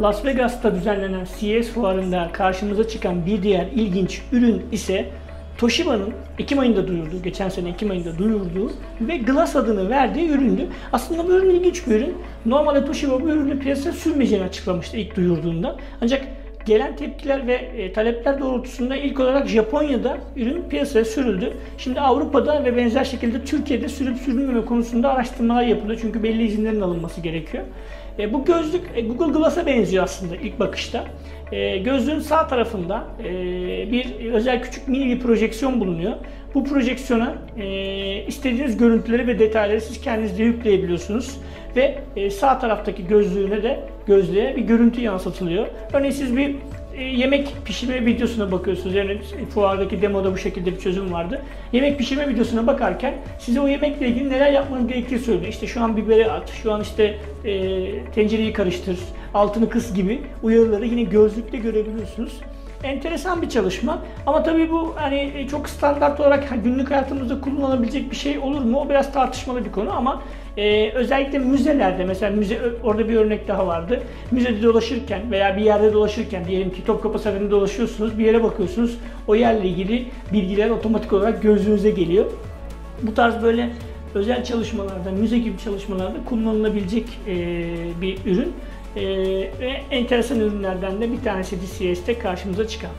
Las Vegas'ta düzenlenen CES fuarında karşımıza çıkan bir diğer ilginç ürün ise Toshiba'nın Ekim ayında duyurduğu, geçen sene Ekim ayında duyurduğu ve Glass adını verdiği üründü. Aslında bu ürün ilginç bir ürün. Normalde Toshiba bu ürünü piyasaya sürmeyeceğini açıklamıştı ilk duyurduğunda. Ancak gelen tepkiler ve e, talepler doğrultusunda ilk olarak Japonya'da ürün piyasaya sürüldü. Şimdi Avrupa'da ve benzer şekilde Türkiye'de sürüp sürülmeme konusunda araştırmalar yapılıyor. Çünkü belli izinlerin alınması gerekiyor. E, bu gözlük e, Google Glass'a benziyor aslında ilk bakışta. E, gözlüğün sağ tarafında e, bir özel küçük mini bir projeksiyon bulunuyor. Bu projeksiyona e, istediğiniz görüntüleri ve detayları siz kendiniz de yükleyebiliyorsunuz. Ve e, sağ taraftaki gözlüğüne de gözlüğe bir görüntü yansıtılıyor. Örneğin siz bir yemek pişirme videosuna bakıyorsunuz. Yani fuardaki demoda bu şekilde bir çözüm vardı. Yemek pişirme videosuna bakarken size o yemekle ilgili neler yapmanız gerektiği söylüyor. İşte şu an biberi at, şu an işte e, tencereyi karıştır, altını kıs gibi uyarıları yine gözlükle görebiliyorsunuz enteresan bir çalışma. Ama tabii bu hani çok standart olarak günlük hayatımızda kullanılabilecek bir şey olur mu? O biraz tartışmalı bir konu ama e, özellikle müzelerde mesela müze orada bir örnek daha vardı. Müzede dolaşırken veya bir yerde dolaşırken diyelim ki Topkapı Sarayı'nda dolaşıyorsunuz, bir yere bakıyorsunuz. O yerle ilgili bilgiler otomatik olarak gözünüze geliyor. Bu tarz böyle özel çalışmalarda, müze gibi çalışmalarda kullanılabilecek e, bir ürün. E, ve enteresan ürünlerden de bir tanesi DCS'te karşımıza çıkan.